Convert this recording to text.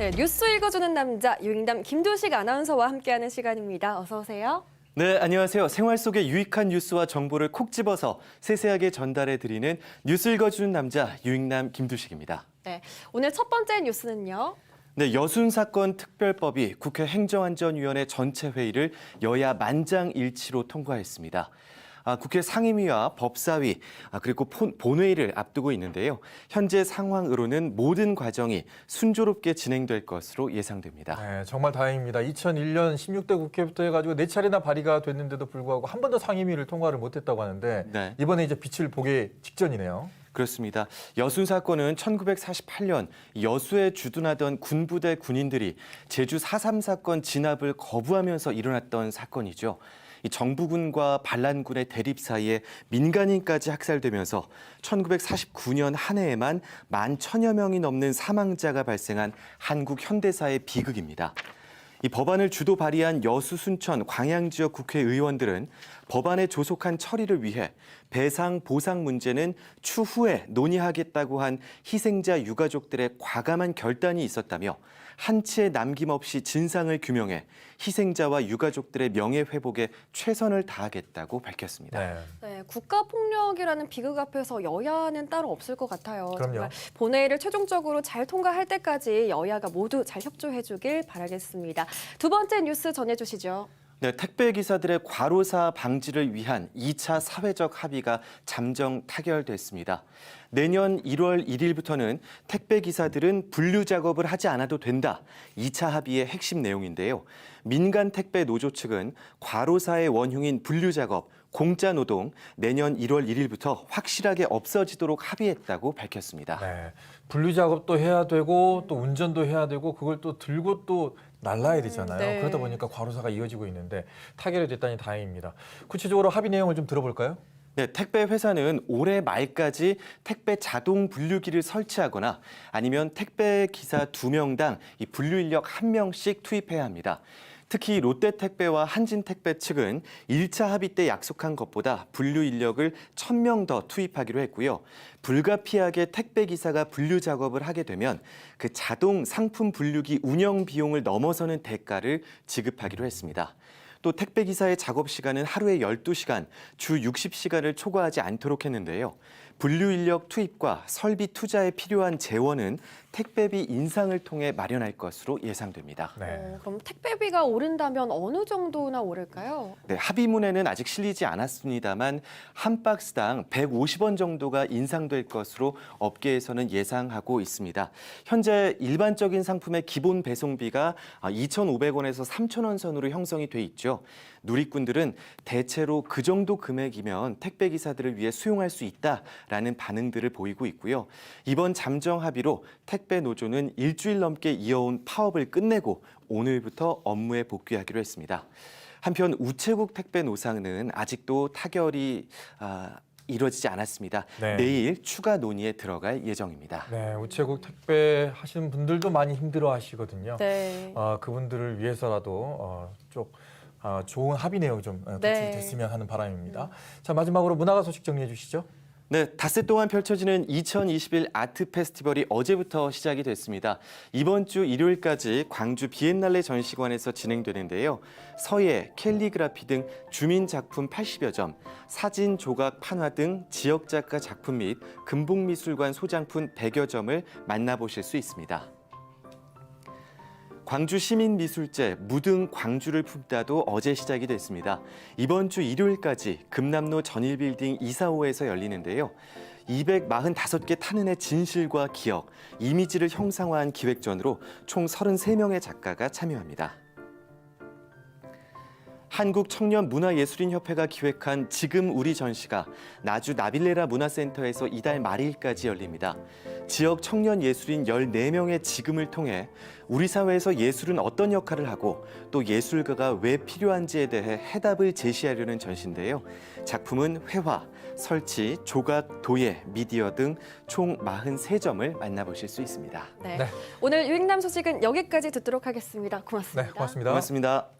네, 뉴스 읽어주는 남자 유익남 김도식 아나운서와 함께하는 시간입니다. 어서 오세요. 네, 안녕하세요. 생활 속의 유익한 뉴스와 정보를 콕 집어서 세세하게 전달해 드리는 뉴스 읽어주는 남자 유익남 김두식입니다. 네, 오늘 첫 번째 뉴스는요. 네, 여순 사건 특별법이 국회 행정안전위원회 전체 회의를 여야 만장일치로 통과했습니다. 아, 국회 상임위와 법사위 아, 그리고 폰- 본회의를 앞두고 있는데요. 현재 상황으로는 모든 과정이 순조롭게 진행될 것으로 예상됩니다. 네, 정말 다행입니다. 2001년 16대 국회부터 해가지고 네 차례나 발의가 됐는데도 불구하고 한 번도 상임위를 통과를 못했다고 하는데 네. 이번에 이제 빛을 보게 직전이네요. 그렇습니다. 여순 사건은 1948년 여수에 주둔하던 군부대 군인들이 제주 4.3 사건 진압을 거부하면서 일어났던 사건이죠. 이 정부군과 반란군의 대립 사이에 민간인까지 학살되면서 1949년 한 해에만 만 천여 명이 넘는 사망자가 발생한 한국 현대사의 비극입니다. 이 법안을 주도 발의한 여수, 순천, 광양 지역 국회의원들은 법안의 조속한 처리를 위해 배상 보상 문제는 추후에 논의하겠다고 한 희생자 유가족들의 과감한 결단이 있었다며 한치의 남김없이 진상을 규명해 희생자와 유가족들의 명예 회복에 최선을 다하겠다고 밝혔습니다. 네. 네, 국가 폭력이라는 비극 앞에서 여야는 따로 없을 것 같아요. 그럼요. 정말 본회의를 최종적으로 잘 통과할 때까지 여야가 모두 잘 협조해 주길 바라겠습니다. 두 번째 뉴스 전해 주시죠. 네, 택배 기사들의 과로사 방지를 위한 2차 사회적 합의가 잠정 타결됐습니다. 내년 1월 1일부터는 택배 기사들은 분류 작업을 하지 않아도 된다. 2차 합의의 핵심 내용인데요. 민간 택배 노조 측은 과로사의 원흉인 분류 작업, 공짜 노동 내년 1월 1일부터 확실하게 없어지도록 합의했다고 밝혔습니다. 네. 분류 작업도 해야 되고 또 운전도 해야 되고 그걸 또 들고 또 날라야 되잖아요. 네. 그러다 보니까 과로사가 이어지고 있는데 타결이 됐다니 다행입니다. 구체적으로 합의 내용을 좀 들어볼까요? 네, 택배 회사는 올해 말까지 택배 자동 분류기를 설치하거나 아니면 택배 기사 두 명당 이 분류 인력 한 명씩 투입해야 합니다. 특히 롯데택배와 한진택배 측은 1차 합의 때 약속한 것보다 분류 인력을 1000명 더 투입하기로 했고요. 불가피하게 택배 기사가 분류 작업을 하게 되면 그 자동 상품 분류기 운영 비용을 넘어서는 대가를 지급하기로 했습니다. 또 택배 기사의 작업 시간은 하루에 12시간, 주 60시간을 초과하지 않도록 했는데요. 분류 인력 투입과 설비 투자에 필요한 재원은 택배비 인상을 통해 마련할 것으로 예상됩니다. 네. 어, 그럼 택배비가 오른다면 어느 정도나 오를까요? 네, 합의문에는 아직 실리지 않았습니다만 한 박스당 150원 정도가 인상될 것으로 업계에서는 예상하고 있습니다. 현재 일반적인 상품의 기본 배송비가 2,500원에서 3,000원 선으로 형성이 돼 있죠. 누리꾼들은 대체로 그 정도 금액이면 택배 기사들을 위해 수용할 수 있다 라는 반응들을 보이고 있고요. 이번 잠정 합의로 택배 노조는 일주일 넘게 이어온 파업을 끝내고 오늘부터 업무에 복귀하기로 했습니다. 한편 우체국 택배 노상은 아직도 타결이 아, 이루어지지 않았습니다. 네. 내일 추가 논의에 들어갈 예정입니다. 네, 우체국 택배 하시는 분들도 많이 힘들어 하시거든요. 네. 어, 그분들을 위해서라도 어, 좀 어, 좋은 합의 내용 좀 어, 도출이 네. 됐으면 하는 바람입니다. 자 마지막으로 문화가 소식 정리해 주시죠. 네, 닷새 동안 펼쳐지는 2021 아트 페스티벌이 어제부터 시작이 됐습니다. 이번 주 일요일까지 광주 비엔날레 전시관에서 진행되는데요. 서예, 캘리그라피 등 주민 작품 80여 점, 사진, 조각, 판화 등 지역 작가 작품 및 금복미술관 소장품 100여 점을 만나보실 수 있습니다. 광주 시민미술제 무등 광주를 품다도 어제 시작이 됐습니다. 이번 주 일요일까지 금남로 전일빌딩 245에서 열리는데요. 245개 탄은의 진실과 기억, 이미지를 형상화한 기획전으로 총 33명의 작가가 참여합니다. 한국청년문화예술인협회가 기획한 지금 우리 전시가 나주 나빌레라 문화센터에서 이달 말일까지 열립니다. 지역 청년 예술인 14명의 지금을 통해 우리 사회에서 예술은 어떤 역할을 하고 또 예술가가 왜 필요한지에 대해 해답을 제시하려는 전시인데요. 작품은 회화, 설치, 조각, 도예, 미디어 등 총 43점을 만나보실 수 있습니다. 네. 네. 오늘 유익남 소식은 여기까지 듣도록 하겠습니다. 고맙습니다. 네, 고맙습니다. 고맙습니다.